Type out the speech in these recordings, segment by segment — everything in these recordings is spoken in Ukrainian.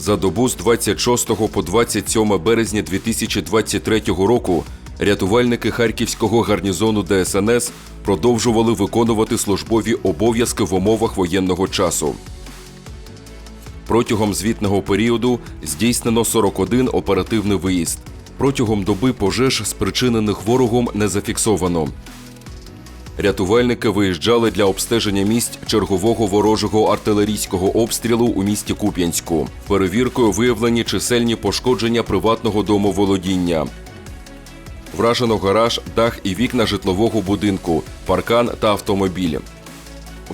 За добу з 26 по 27 березня 2023 року рятувальники Харківського гарнізону ДСНС продовжували виконувати службові обов'язки в умовах воєнного часу. Протягом звітного періоду здійснено 41 оперативний виїзд. Протягом доби пожеж, спричинених ворогом, не зафіксовано. Рятувальники виїжджали для обстеження місць чергового ворожого артилерійського обстрілу у місті Куп'янську. Перевіркою виявлені чисельні пошкодження приватного домоволодіння. Вражено гараж, дах і вікна житлового будинку, паркан та автомобіль.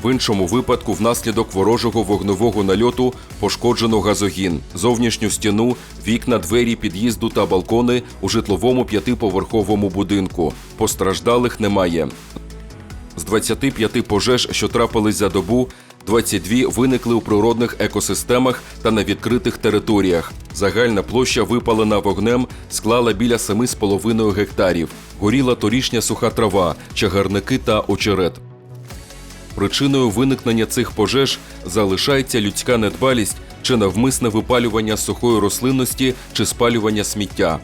В іншому випадку, внаслідок ворожого вогневого нальоту пошкоджено газогін, зовнішню стіну, вікна, двері під'їзду та балкони у житловому п'ятиповерховому будинку. Постраждалих немає. З 25 пожеж, що трапились за добу, 22 виникли у природних екосистемах та на відкритих територіях. Загальна площа випалена вогнем склала біля 7,5 гектарів. Горіла торішня суха трава, чагарники та очерет. Причиною виникнення цих пожеж залишається людська недбалість чи навмисне випалювання сухої рослинності чи спалювання сміття.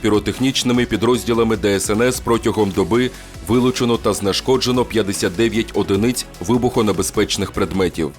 Піротехнічними підрозділами ДСНС протягом доби вилучено та знешкоджено 59 одиниць вибухонебезпечних предметів.